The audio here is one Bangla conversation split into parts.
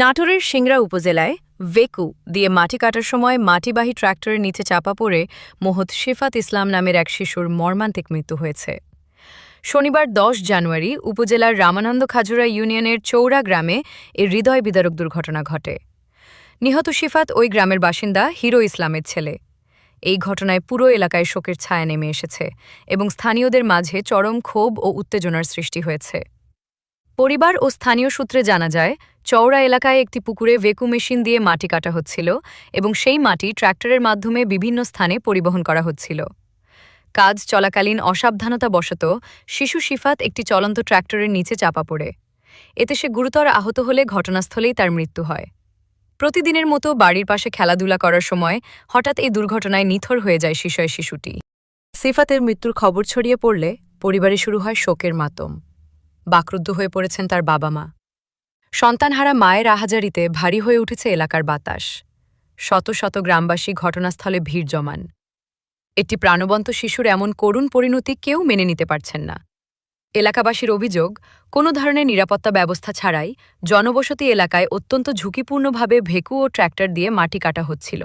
নাটোরের সিংড়া উপজেলায় ভেকু দিয়ে মাটি কাটার সময় মাটিবাহী ট্রাক্টরের নিচে চাপা পড়ে মোহত শিফাত ইসলাম নামের এক শিশুর মর্মান্তিক মৃত্যু হয়েছে। শনিবার দশ জানুয়ারি উপজেলার রামানন্দ খাজুরা ইউনিয়নের চৌরা গ্রামে এ হৃদয় বিদারক দুর্ঘটনা ঘটে। নিহত শিফাত ওই গ্রামের বাসিন্দা হিরো ইসলামের ছেলে। এই ঘটনায় পুরো এলাকায় শোকের ছায়া নেমে এসেছে এবং স্থানীয়দের মাঝে চরম ক্ষোভ ও উত্তেজনার সৃষ্টি হয়েছে। পরিবার ও স্থানীয় সূত্রে জানা যায় চওড়া এলাকায় একটি পুকুরে ভেকু মেশিন দিয়ে মাটি কাটা হচ্ছিল এবং সেই মাটি ট্র্যাক্টরের মাধ্যমে বিভিন্ন স্থানে পরিবহন করা হচ্ছিল। কাজ চলাকালীন অসাবধানতাবশত শিশু শিফাত একটি চলন্ত ট্র্যাক্টরের নিচে চাপা পড়ে। এতে সে গুরুতর আহত হলে ঘটনাস্থলেই তার মৃত্যু হয়। প্রতিদিনের মতো বাড়ির পাশে খেলাধুলা করার সময় হঠাৎ এই দুর্ঘটনায় নিথর হয়ে যায় শিশয় শিশুটি। সিফাতের মৃত্যুর খবর ছড়িয়ে পড়লে পরিবারে শুরু হয় শোকের মাতম। বাকরুদ্ধ হয়ে পড়েছেন তার বাবা মা। সন্তানহারা মায়ের আহাজারিতে ভারী হয়ে উঠেছে এলাকার বাতাস। শত শত গ্রামবাসী ঘটনাস্থলে ভিড় জমান। একটি প্রাণবন্ত শিশুর এমন করুণ পরিণতি কেউ মেনে নিতে পারছেন না। এলাকাবাসীর অভিযোগ, কোনো ধরনের নিরাপত্তা ব্যবস্থা ছাড়াই জনবসতি এলাকায় অত্যন্ত ঝুঁকিপূর্ণভাবে ভেকু ও ট্র্যাক্টর দিয়ে মাটি কাটা হচ্ছিল।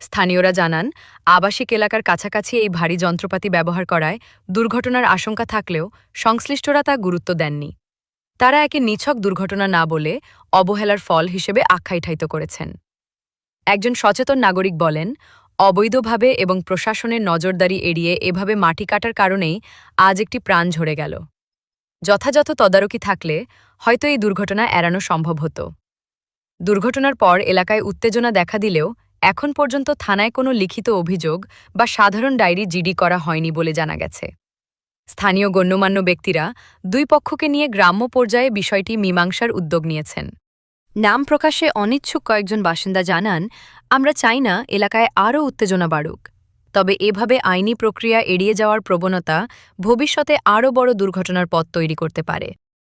স্থানীয়রা জানান, আবাসিক এলাকার কাছাকাছি এই ভারী যন্ত্রপাতি ব্যবহার করায় দুর্ঘটনার আশঙ্কা থাকলেও সংশ্লিষ্টরা তা গুরুত্ব দেননি। তারা একে নিছক দুর্ঘটনা না বলে অবহেলার ফল হিসেবে আখ্যায়িত করেছেন। একজন সচেতন নাগরিক বলেন, অবৈধভাবে এবং প্রশাসনের নজরদারি এড়িয়ে এভাবে মাটি কাটার কারণেই আজ একটি প্রাণ ঝরে গেল। যথাযথ তদারকি থাকলে হয়তো এই দুর্ঘটনা এড়ানো সম্ভব হতো। দুর্ঘটনার পর এলাকায় উত্তেজনা দেখা দিলেও এখন পর্যন্ত থানায় কোনো লিখিত অভিযোগ বা সাধারণ ডায়েরি জিডি করা হয়নি বলে জানা গেছে। স্থানীয় গণ্যমান্য ব্যক্তিরা দুই পক্ষকে নিয়ে গ্রাম্য পর্যায়ে বিষয়টি মীমাংসার উদ্যোগ নিয়েছেন। নাম প্রকাশে অনিচ্ছুক কয়েকজন বাসিন্দা জানান, আমরা চাই না এলাকায় আরও উত্তেজনা বাড়ুক। তবে এভাবে আইনি প্রক্রিয়া এড়িয়ে যাওয়ার প্রবণতা ভবিষ্যতে আরও বড় দুর্ঘটনার পথ তৈরি করতে পারে।